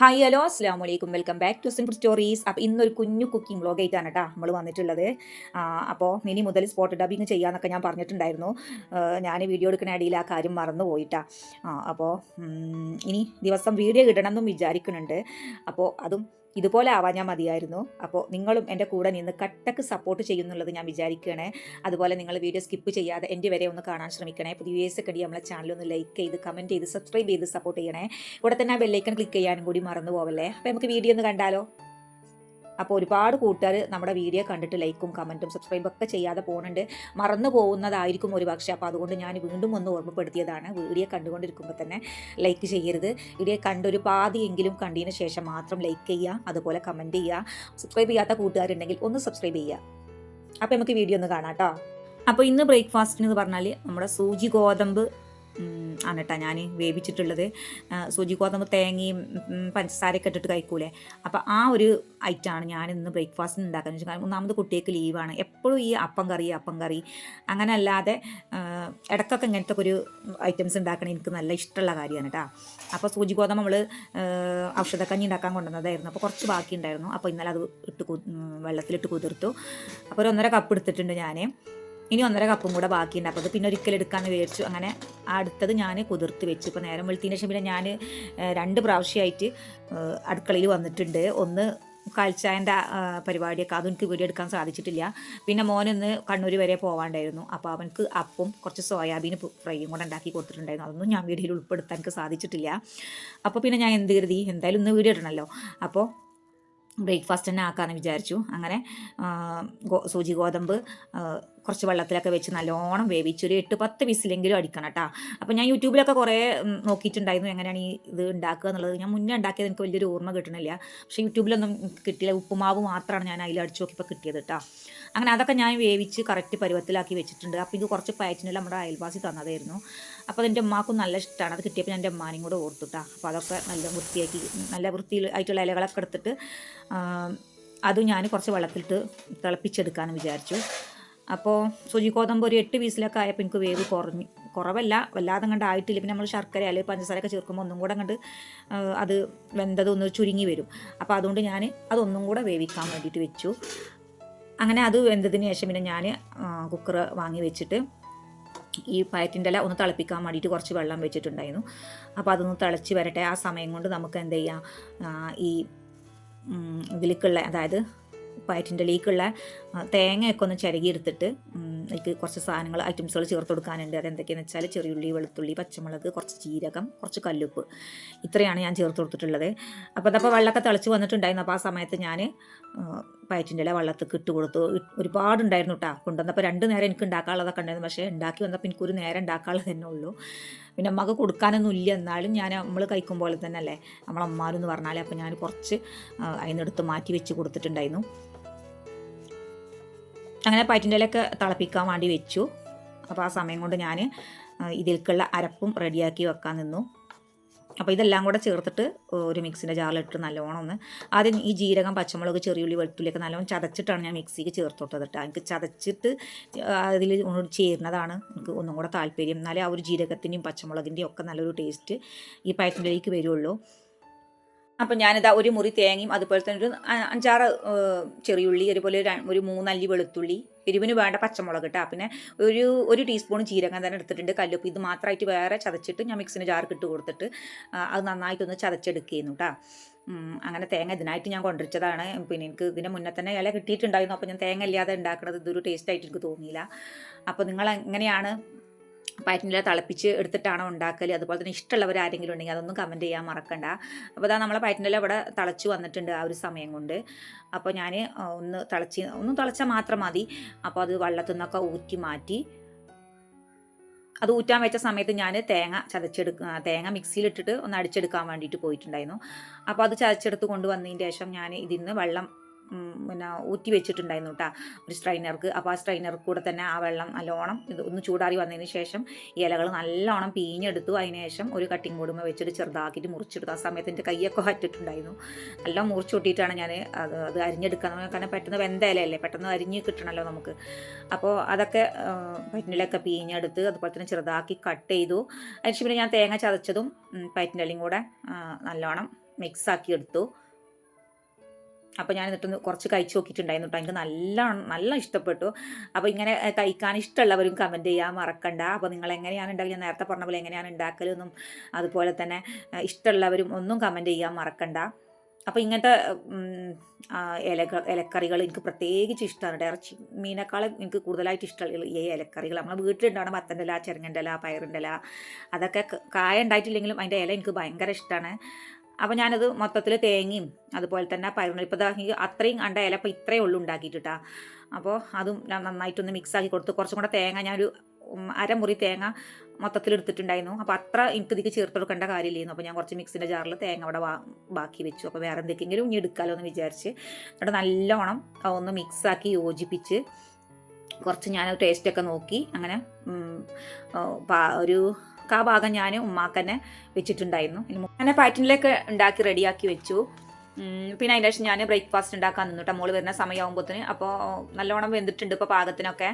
Hi hello അസ്സാം വലൈക്കും welcome back to simple stories അപ്പോൾ ഇന്നൊരു കുഞ്ഞു കുക്കിംഗ് വ്ലോഗ് ആയിട്ടാണ് കേട്ടോ നമ്മൾ വന്നിട്ടുള്ളത്. അപ്പോൾ ഇനി മുതൽ സ്പോട്ട് ഡബിങ് ചെയ്യാമെന്നൊക്കെ ഞാൻ പറഞ്ഞിട്ടുണ്ടായിരുന്നു. ഞാൻ വീഡിയോ എടുക്കുന്ന ഇടയിൽ ആ കാര്യം മറന്നു പോയിട്ടാ. അപ്പോൾ ഇനി ദിവസം വീഡിയോ ഇടണമെന്നും വിചാരിക്കുന്നുണ്ട്. അപ്പോൾ അതും ഇതുപോലെ ആവാൻ ഞാൻ മതിയായിരുന്നു. അപ്പോൾ നിങ്ങളും എന്റെ കൂടെ നിന്ന് കട്ടക്ക് സപ്പോർട്ട് ചെയ്യുന്നുള്ളത് ഞാൻ വിചാരിക്കുകയാണ് അതുപോലെ നിങ്ങൾ വീഡിയോ സ്കിപ്പ് ചെയ്യാതെ എന്റെ വരെ ഒന്ന് കാണാൻ ശ്രമിക്കണേ. പുതിയ വ്യൂസ് ഒക്കെ നമ്മളെ ചാനൽ ഒന്ന് ലൈക്ക് ചെയ്ത് കമന്റ് ചെയ്ത് സബ്സ്ക്രൈബ് ചെയ്ത് സപ്പോർട്ട് ചെയ്യണേ. ഇവിടെ തന്നെ ആ ബെല്ലൈക്കൺ ക്ലിക്ക് ചെയ്യാനും കൂടി മറന്നു പോവല്ലേ? അപ്പോൾ നമുക്ക് വീഡിയോ ഒന്ന് കണ്ടാലോ? അപ്പോൾ ഒരുപാട് കൂട്ടുകാർ നമ്മുടെ വീഡിയോ കണ്ടിട്ട് ലൈക്കും കമന്റും സബ്സ്ക്രൈബും ഒക്കെ ചെയ്യാതെ പോകുന്നുണ്ട്. മറന്നു പോകുന്നതായിരിക്കും ഒരു പക്ഷേ. അപ്പോൾ അതുകൊണ്ട് ഞാൻ വീണ്ടും ഒന്ന് ഓർമ്മപ്പെടുത്തിയതാണ്. വീഡിയോ കണ്ടുകൊണ്ടിരിക്കുമ്പോൾ തന്നെ ലൈക്ക് ചെയ്യരുത്. വീഡിയോ കണ്ടൊരു പാതിയെങ്കിലും കണ്ടതിന് ശേഷം മാത്രം ലൈക്ക് ചെയ്യുക. അതുപോലെ കമന്റ് ചെയ്യുക. സബ്സ്ക്രൈബ് ചെയ്യാത്ത കൂട്ടുകാരുണ്ടെങ്കിൽ ഒന്ന് സബ്സ്ക്രൈബ് ചെയ്യുക. അപ്പോൾ നമുക്ക് വീഡിയോ ഒന്ന് കാണാം കേട്ടോ. അപ്പോൾ ഇന്ന് ബ്രേക്ക്ഫാസ്റ്റിന് എന്ന് പറഞ്ഞാൽ നമ്മുടെ സൂചി ഗോതമ്പ് ആണ് കേട്ടോ ഞാൻ വേവിച്ചിട്ടുള്ളത്. സൂചി ഗോതമ്പ് തേങ്ങയും പഞ്ചസാരയൊക്കെ ഇട്ടിട്ട് കഴിക്കൂലേ? അപ്പോൾ ആ ഒരു ഐറ്റമാണ് ഞാൻ ഇന്ന് ബ്രേക്ക്ഫാസ്റ്റിന് ഉണ്ടാക്കുന്നത് വെച്ചാൽ കാരണം ഒന്നാമത് കുട്ടികൾക്ക് ലീവാണ്. എപ്പോഴും ഈ അപ്പം കറി അപ്പം കറി. അങ്ങനെ അല്ലാതെ ഇടക്കൊക്കെ ഇങ്ങനത്തെ ഒരു ഐറ്റംസ് ഉണ്ടാക്കണേ എനിക്ക് നല്ല ഇഷ്ടമുള്ള കാര്യമാണ് കേട്ടോ അപ്പോൾ സൂചി ഗോതമ്പ് നമ്മൾ ഔഷധക്കഞ്ഞി ഉണ്ടാക്കാൻ കൊണ്ടുവന്നതായിരുന്നു. അപ്പോൾ കുറച്ച് ബാക്കി ഉണ്ടായിരുന്നു അപ്പോൾ ഇന്നലെ അത് ഇട്ട് വെള്ളത്തിലിട്ട് കുതിർത്തു. അപ്പോൾ ഒരു ഒന്നര കപ്പ് എടുത്തിട്ടുണ്ട് ഞാൻ ഇനി ഒന്നര കപ്പും കൂടെ ബാക്കിയുണ്ട്. അപ്പോൾ അത് പിന്നെ ഒരിക്കൽ എടുക്കാമെന്ന് വിചാരിച്ചു. അങ്ങനെ അടുത്തത് ഞാൻ കുതിർത്ത് വെച്ചു. ഇപ്പോൾ നേരം വെളുത്തതിന് ശേഷം പിന്നെ ഞാൻ രണ്ട് പ്രാവശ്യമായിട്ട് അടുക്കളയിൽ വന്നിട്ടുണ്ട്. ഒന്ന് കാൽച്ചായന്റെ പരിപാടിയൊക്കെ. അതും എനിക്ക് വീഡിയോ എടുക്കാൻ സാധിച്ചിട്ടില്ല. പിന്നെ മോനൊന്ന് കണ്ണൂർ വരെ പോകാണ്ടായിരുന്നു അപ്പോൾ അവനക്ക് അപ്പം കുറച്ച് സോയാബീൻ ഫ്രൈയും കൂടെ ഉണ്ടാക്കി കൊടുത്തിട്ടുണ്ടായിരുന്നു. അതൊന്നും ഞാൻ വീഡിയോയിൽ ഉൾപ്പെടുത്താൻ എനിക്ക് സാധിച്ചിട്ടില്ല. അപ്പോൾ പിന്നെ ഞാൻ എന്ത് കരുതി? എന്തായാലും ഒന്ന് വീഡിയോ ഇടണമല്ലോ അപ്പോൾ ബ്രേക്ക്ഫാസ്റ്റ് തന്നെ ആക്കാമെന്ന് വിചാരിച്ചു. അങ്ങനെ സൂചി ഗോതമ്പ് കുറച്ച് വെള്ളത്തിലൊക്കെ വെച്ച് നല്ലോണം വേവിച്ച് ഒരു എട്ട് പത്ത് വിസിലെങ്കിലും അടിക്കണം കേട്ടോ. അപ്പോൾ ഞാൻ യൂട്യൂബിലൊക്കെ കുറേ നോക്കിയിട്ടുണ്ടായിരുന്നു എങ്ങനെയാണ് ഈ ഇത് ഉണ്ടാക്കുക എന്നുള്ളത്. ഞാൻ മുന്നേ ഉണ്ടാക്കിയത് എനിക്ക് വലിയൊരു ഓർമ്മ കിട്ടണില്ല. പക്ഷേ യൂട്യൂബിലൊന്നും കിട്ടിയില്ല. ഉപ്പുമാവ് മാത്രമാണ് ഞാൻ അതിൽ അടിച്ചു നോക്കിയപ്പോൾ കിട്ടിയത് കേട്ടോ. അങ്ങനെ അതൊക്കെ ഞാൻ വേവിച്ച് കറക്റ്റ് പരുവത്തിലാക്കി വെച്ചിട്ടുണ്ട്. അപ്പോൾ ഇത് കുറച്ച് പയറ്റിനില്ല നമ്മുടെ അയൽവാസി തന്നതായിരുന്നു. അപ്പോൾ അതെന്റെ ഉമ്മാക്കും നല്ല ഇഷ്ടമാണ് അത് കിട്ടിയപ്പോൾ എന്റെ ഉമ്മാനെയും കൂടെ ഓർത്തുട്ടാ അപ്പോൾ അതൊക്കെ നല്ല വൃത്തിയാക്കി നല്ല വൃത്തിയിൽ ആയിട്ടുള്ള ഇലകളൊക്കെ എടുത്തിട്ട് അതും ഞാൻ കുറച്ച് വെള്ളത്തിലിട്ട് തിളപ്പിച്ചെടുക്കാമെന്ന് വിചാരിച്ചു. അപ്പോൾ സുജി ഗോതമ്പ് ഒരു എട്ട് പീസിലൊക്കെ ആയപ്പോൾ എനിക്ക് വേവ് കുറഞ്ഞു. കുറവല്ല വല്ലാതെ കണ്ട് ആയിട്ടില്ല. പിന്നെ നമ്മൾ ശർക്കര അല്ലെങ്കിൽ പഞ്ചസാരയൊക്കെ ചേർക്കുമ്പോൾ ഒന്നും കൂടെ കണ്ട് അത് വെന്തതൊന്ന് ചുരുങ്ങി വരും. അപ്പോൾ അതുകൊണ്ട് ഞാൻ അതൊന്നും കൂടെ വേവിക്കാൻ വേണ്ടിയിട്ട് വെച്ചു. അങ്ങനെ അത് വെന്തതിന് ശേഷം പിന്നെ ഞാൻ കുക്കർ വാങ്ങി വെച്ചിട്ട് ഈ പയറ്റിന്റെ ഇല ഒന്ന് തിളപ്പിക്കാൻ വേണ്ടിയിട്ട് കുറച്ച് വെള്ളം വെച്ചിട്ടുണ്ടായിരുന്നു. അപ്പോൾ അതൊന്ന് തിളച്ച് വരട്ടെ. ആ സമയം കൊണ്ട് നമുക്ക് എന്ത് ചെയ്യാം ഈ ഇതിലേക്കുള്ള അതായത് പയറ്റിന്റെ ഇലയ്ക്കുള്ള തേങ്ങയൊക്കെ ഒന്ന് ചിരകിയെടുത്തിട്ട് എനിക്ക് കുറച്ച് സാധനങ്ങൾ ഐറ്റംസുകൾ ചേർത്ത് കൊടുക്കാനുണ്ട്. അതെന്തൊക്കെയാണെന്ന് വെച്ചാൽ ചെറിയുള്ളി വെളുത്തുള്ളി പച്ചമുളക് കുറച്ച് ജീരകം കുറച്ച് കല്ലുപ്പ്. ഇത്രയാണ് ഞാൻ ചേർത്ത് കൊടുത്തിട്ടുള്ളത്. അപ്പോൾ അതപ്പോൾ വെള്ളമൊക്കെ തിളച്ച് വന്നിട്ടുണ്ടായിരുന്നു. അപ്പോൾ ആ സമയത്ത് ഞാൻ പയറ്റിന്റെ ഇല വെള്ളത്തിൽ ഇട്ട് കൊടുത്തു. ഒരുപാടുണ്ടായിരുന്നു കേട്ടോ കൊണ്ടുവന്നപ്പോൾ രണ്ട് നേരം എനിക്ക് ഉണ്ടാക്കാനുള്ളതൊക്കെ ഉണ്ടായിരുന്നു. പക്ഷേ ഉണ്ടാക്കി വന്നപ്പോൾ എനിക്കൊരു നേരം ഉണ്ടാക്കാനുള്ളത് തന്നെ ഉള്ളൂ. പിന്നെ അമ്മയ്ക്ക് കൊടുക്കാനൊന്നും ഇല്ല. എന്നാലും ഞാൻ നമ്മൾ കഴിക്കും പോലെ തന്നെ അല്ലേ? നമ്മളമ്മാരെന്ന് പറഞ്ഞാൽ അപ്പോൾ ഞാൻ കുറച്ച് അതിനെടുത്ത് മാറ്റി വെച്ച് കൊടുത്തിട്ടുണ്ടായിരുന്നു. അങ്ങനെ പയറ്റിന്റെ ഇലയൊക്കെ തിളപ്പിക്കാൻ വേണ്ടി വെച്ചു. അപ്പോൾ ആ സമയം കൊണ്ട് ഞാൻ ഇതിൽക്കുള്ള അരപ്പും റെഡിയാക്കി വെക്കാൻ നിന്നു. അപ്പോൾ ഇതെല്ലാം കൂടെ ചേർത്തിട്ട് ഒരു മിക്സിന്റെ ജാറിലിട്ട് നല്ലോണം ഒന്ന് ആദ്യം ഈ ജീരകം പച്ചമുളക് ചെറിയുള്ളി വെളുത്തുള്ളിയൊക്കെ നല്ലോണം ചതച്ചിട്ടാണ് ഞാൻ മിക്സിക്ക് ചേർത്തോട്ടത് കേട്ടോ. എനിക്ക് ചതച്ചിട്ട് അതിൽ ഒന്നുകൂടി ചേരുന്നതാണ് എനിക്ക് ഒന്നും കൂടെ താല്പര്യം. എന്നാലേ ആ ഒരു ജീരകത്തിന്റെയും പച്ചമുളകിന്റെയും ഒക്കെ നല്ലൊരു ടേസ്റ്റ് ഈ പയറ്റിന്റെലേക്ക് വരുള്ളൂ. അപ്പം ഞാനിതാ ഒരു മുറി തേങ്ങയും അതുപോലെ തന്നെ ഒരു അഞ്ചാറ് ചെറിയ ചെറിയുള്ളി അതുപോലെ ഒരു ഒരു മൂന്നല്ലി വെളുത്തുള്ളി എരിവിന് വേണ്ട പച്ചമുളക് ഇട്ടാ. പിന്നെ ഒരു ഒരു ടീസ്പൂൺ ജീരകം തന്നെ എടുത്തിട്ടുണ്ട് കല്ലുപ്പ്. ഇത് മാത്രമായിട്ട് വേറെ ചതച്ചിട്ട് ഞാൻ മിക്സിന് ജാർക്ക് ഇട്ട് കൊടുത്തിട്ട് അത് നന്നായിട്ടൊന്ന് ചതച്ചെടുക്കുകയെന്നു കേട്ടോ അങ്ങനെ തേങ്ങ ഇതിനായിട്ട് ഞാൻ കൊണ്ടുവച്ചതാണ്. പിന്നെ എനിക്ക് ഇതിന് മുന്നേ തന്നെ ഇല കിട്ടിയിട്ടുണ്ടായിരുന്നു. അപ്പോൾ ഞാൻ തേങ്ങ ഇല്ലാതെ ഉണ്ടാക്കുന്നത് ഇതൊരു ടേസ്റ്റായിട്ട് എനിക്ക് തോന്നിയില്ല. അപ്പോൾ നിങ്ങൾ എങ്ങനെയാണ് പയറ്റിനില തിളപ്പിച്ച് എടുത്തിട്ടാണോ ഉണ്ടാക്കൽ അതുപോലെ തന്നെ ഇഷ്ടമുള്ളവർ ആരെങ്കിലും ഉണ്ടെങ്കിൽ അതൊന്നും കമന്റ് ചെയ്യാൻ മറക്കണ്ട. അപ്പോൾ അതാ നമ്മളെ പയറ്റിനില ഇവിടെ തിളച്ച് വന്നിട്ടുണ്ട് ആ ഒരു സമയം കൊണ്ട്. അപ്പോൾ ഞാൻ ഒന്ന് തിളച്ച് ഒന്ന് തിളച്ചാൽ മാത്രം മതി. അപ്പോൾ അത് വെള്ളത്തിൽ നിന്നൊക്കെ ഊറ്റി മാറ്റി. അത് ഊറ്റാൻ വെച്ച സമയത്ത് ഞാൻ തേങ്ങ ചതച്ചെടുക്ക തേങ്ങ മിക്സിയിലിട്ടിട്ട് ഒന്ന് അടിച്ചെടുക്കാൻ വേണ്ടിയിട്ട് പോയിട്ടുണ്ടായിരുന്നു. അപ്പോൾ അത് ചതച്ചെടുത്ത് കൊണ്ടുവന്നതിന് ശേഷം ഞാൻ ഇതിൽ നിന്ന് വെള്ളം പിന്നെ ഊറ്റി വെച്ചിട്ടുണ്ടായിരുന്നു കേട്ടോ ഒരു സ്ട്രൈനർക്ക് അപ്പോൾ ആ സ്ട്രൈനർ കൂടെ തന്നെ ആ വെള്ളം നല്ലോണം ഇത് ഒന്ന് ചൂടാറി വന്നതിന് ശേഷം ഇലകൾ നല്ലോണം പീഞ്ഞെടുത്തു. അതിന് ശേഷം ഒരു കട്ടിങ് കൂടുമ്പോൾ വെച്ചിട്ട് ചെറുതാക്കിയിട്ട് മുറിച്ചെടുത്തു. ആ സമയത്ത് എന്റെ കൈയൊക്കെ പറ്റിട്ടുണ്ടായിരുന്നു എല്ലാം മുറിച്ചു കൂട്ടിയിട്ടാണ് ഞാൻ അത് അത് അരിഞ്ഞെടുക്കാൻ കാരണം പെട്ടെന്ന് വെന്ത ഇലയല്ലേ പെട്ടെന്ന് അരിഞ്ഞ് കിട്ടണമല്ലോ നമുക്ക്. അപ്പോൾ അതൊക്കെ പറ്റിനിലൊക്കെ പീഞ്ഞെടുത്ത് അതുപോലെ തന്നെ ചെറുതാക്കി കട്ട് ചെയ്തു. അതിന് പിന്നെ ഞാൻ തേങ്ങ ചതച്ചതും പറ്റിനിലയും കൂടെ നല്ലോണം മിക്സ് ആക്കി എടുത്തു. അപ്പോൾ ഞാൻ എന്നിട്ടൊന്ന് കുറച്ച് കഴിച്ച് നോക്കിയിട്ടുണ്ടായിരുന്നു കേട്ടോ എനിക്ക് നല്ല നല്ല ഇഷ്ടപ്പെട്ടു. അപ്പോൾ ഇങ്ങനെ കഴിക്കാൻ ഇഷ്ടമുള്ളവരും കമന്റ് ചെയ്യാൻ മറക്കണ്ട. അപ്പോൾ നിങ്ങൾ എങ്ങനെയാണ് ഉണ്ടാക്കുക ഞാൻ നേരത്തെ പറഞ്ഞ പോലെ എങ്ങനെയാണ് ഉണ്ടാക്കലെന്നും അതുപോലെ തന്നെ ഇഷ്ടമുള്ളവരും ഒന്നും കമന്റ് ചെയ്യാൻ മറക്കണ്ട. അപ്പോൾ ഇങ്ങനത്തെ ഇലകൾ ഇലക്കറികൾ എനിക്ക് പ്രത്യേകിച്ച് ഇഷ്ടമാണ്. ഇറച്ചി മീനേക്കാളും എനിക്ക് കൂടുതലായിട്ട് ഇഷ്ടമുള്ള ഈ ഇലക്കറികൾ നമ്മളെ വീട്ടിലുണ്ടാവണം മത്തന്റെ ഇല ചെറുങ്ങന്റെ ഇല പയറിന്റെ ഇല അതൊക്കെ കായ ഉണ്ടായിട്ടില്ലെങ്കിലും അതിന്റെ ഇല എനിക്ക് ഭയങ്കര ഇഷ്ടമാണ്. അപ്പോൾ ഞാനത് മൊത്തത്തിൽ തേങ്ങയും അതുപോലെ തന്നെ ഈ അത്രയും കണ്ട ഇല അപ്പോൾ ഇത്രയേ ഉള്ളൂ ഉണ്ടാക്കിയിട്ടാ അപ്പോൾ അതും ഞാൻ നന്നായിട്ടൊന്ന് മിക്സ് ആക്കി കൊടുത്തു. കുറച്ചും കൂടെ തേങ്ങ ഞാനൊരു അരമുറി തേങ്ങ മൊത്തത്തിൽ എടുത്തിട്ടുണ്ടായിരുന്നു. അപ്പോൾ അത്ര എനിക്ക് ഇതിക്ക് ചേർത്ത് കൊടുക്കേണ്ട കാര്യമില്ലായിരുന്നു. അപ്പോൾ ഞാൻ കുറച്ച് മിക്സിന്റെ ജാറിൽ തേങ്ങ അവിടെ ബാക്കി വെച്ചു. അപ്പോൾ വേറെ എന്തൊക്കെയെങ്കിലും ഇനി എടുക്കാമല്ലോ എന്ന് വിചാരിച്ച്. എന്നിട്ട് നല്ലോണം ഒന്ന് മിക്സാക്കി യോജിപ്പിച്ച് കുറച്ച് ഞാൻ ടേസ്റ്റൊക്കെ നോക്കി. അങ്ങനെ ഒരു കാ ഭാഗം ഞാൻ ഉമ്മാക്കന്നെ വെച്ചിട്ടുണ്ടായിരുന്നു. അങ്ങനെ പാറ്റിനിലേക്ക് ഉണ്ടാക്കി റെഡിയാക്കി വെച്ചു. പിന്നെ അതിന്റെ ശേഷം ഞാൻ ബ്രേക്ക്ഫാസ്റ്റ് ഉണ്ടാക്കാൻ നിന്നിട്ട് മോൾ വരുന്ന സമയമാകുമ്പോഴത്തേന് അപ്പോൾ നല്ലോണം വെന്തിട്ടുണ്ട് ഇപ്പോൾ പാകത്തിനൊക്കെ.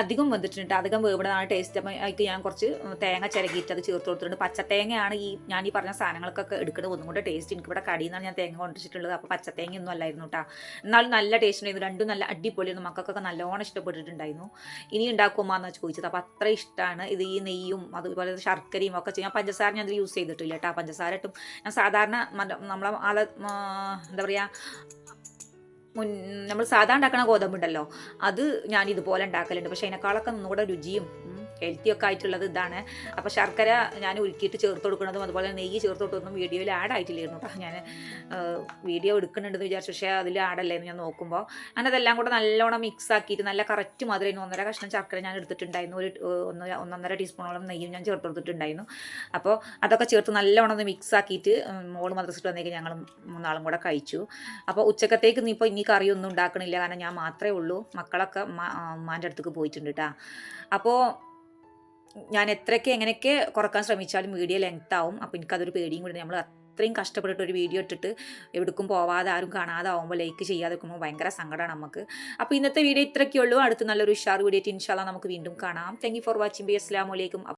അധികം വെന്തിട്ടുണ്ട് അധികം വേവിടുന്നതാണ് ടേസ്റ്റ് അപ്പോൾ ഞാൻ കുറച്ച് തേങ്ങ ചിരകിയിട്ട് അത് ചേർത്ത് കൊടുത്തിട്ടുണ്ട്. പച്ചത്തേങ്ങയാണ് ഈ ഞാൻ ഈ പറഞ്ഞ സാധനങ്ങളൊക്കെ എടുക്കുന്നത് ഒന്നും കൂടെ ടേസ്റ്റ് എനിക്ക് ഇവിടെ കടിയിൽ ഞാൻ തേങ്ങ കൊണ്ടിട്ടുള്ളത് അപ്പോൾ പച്ചത്തേങ്ങ ഒന്നും അല്ലായിരുന്നു കേട്ടോ എന്നാലും നല്ല ടേസ്റ്റ് ഉണ്ടായിരുന്നു. രണ്ടും നല്ല അടിപൊളിയായിരുന്നു. മക്കൾക്കൊക്കെ നല്ലോണം ഇഷ്ടപ്പെട്ടിട്ടുണ്ടായിരുന്നു. ഇനി ഉണ്ടാക്കുമ്പോൾ ചോദിച്ചത്. അപ്പോൾ അത്ര ഇഷ്ടമാണ് ഇത് ഈ നെയ്യും അതുപോലെ ശർക്കരയും ഒക്കെ ചെയ്യാൻ പഞ്ചസാര ഞാൻ അതിൽ യൂസ് ചെയ്തിട്ടില്ല കേട്ടോ പഞ്ചസാര ഇട്ടും. ഞാൻ സാധാരണ നമ്മളെ എന്താ പറയുക മുൻ നമ്മൾ സാധാരണ ഉണ്ടാക്കണ ഗോതമ്പുണ്ടല്ലോ അത് ഞാൻ ഇതുപോലെ ഉണ്ടാക്കലുണ്ട്. പക്ഷേ അതിനേക്കാളൊക്കെ ഒന്നുകൂടെ രുചിയും ഹെൽത്തി ഒക്കെ ആയിട്ടുള്ളത് ഇതാണ്. അപ്പോൾ ശർക്കര ഞാൻ ഉരുക്കിയിട്ട് ചേർത്ത് കൊടുക്കുന്നതും അതുപോലെ നെയ്യ് ചേർത്ത് കൊടുക്കുന്നതും വീഡിയോയിൽ ആഡ് ആയിട്ടില്ലായിരുന്നു കേട്ടോ ഞാൻ വീഡിയോ എടുക്കുന്നുണ്ടെന്ന് വിചാരിച്ചു. പക്ഷേ അതിൽ ആഡല്ലായിരുന്നു ഞാൻ നോക്കുമ്പോൾ അങ്ങനെ അതെല്ലാം കൂടെ നല്ലോണം മിക്സ് ആക്കിയിട്ട് നല്ല കറക്റ്റ് മധുരം ഒന്നര കഷ്ണം ശർക്കര ഞാൻ എടുത്തിട്ടുണ്ടായിരുന്നു. ഒരു ഒന്ന് ഒന്നൊന്നര ടീസ്പൂണോളം നെയ്യും ഞാൻ ചേർത്ത് കൊടുത്തിട്ടുണ്ടായിരുന്നു. അപ്പോൾ അതൊക്കെ ചേർത്ത് നല്ലോണം ഒന്ന് മിക്സ് ആക്കിയിട്ട് മോൾ മദ്രസിട്ട് വന്നേക്ക് ഞങ്ങൾ മൂന്നാളും കൂടെ കഴിച്ചു. അപ്പോൾ ഉച്ചക്കത്തേക്ക് നീ ഇപ്പോൾ ഇനി കറിയൊന്നും ഉണ്ടാക്കണില്ല. കാരണം ഞാൻ മാത്രമേ ഉള്ളൂ. മക്കളൊക്കെ മാന്റെ അടുത്തേക്ക് പോയിട്ടുണ്ട് കേട്ടോ അപ്പോൾ ഞാൻ എത്രയൊക്കെ എങ്ങനെയൊക്കെ കുറയ്ക്കാൻ ശ്രമിച്ചാലും വീഡിയോ ലെങ്ത് ആവും അപ്പോൾ എനിക്കതൊരു പേടിയും കൂടി നമ്മൾ അത്രയും കഷ്ടപ്പെട്ടിട്ട് ഒരു വീഡിയോ ഇട്ടിട്ട് എവിടേക്കും പോവാതെ ആരും കാണാതെ ആവുമ്പോൾ ലൈക്ക് ചെയ്യാതെ നിൽക്കുമ്പോൾ ഭയങ്കര സങ്കടമാണ് നമുക്ക് അപ്പോൾ ഇന്നത്തെ വീഡിയോ ഇത്രയൊക്കെ ഉള്ളൂ അടുത്ത് നല്ലൊരു ഉഷാർ വീഡിയോ ഇൻഷാല്ല നമുക്ക് വീണ്ടും കാണാം. താങ്ക് ഫോർ വാച്ചിങ് ബി അസ്സാം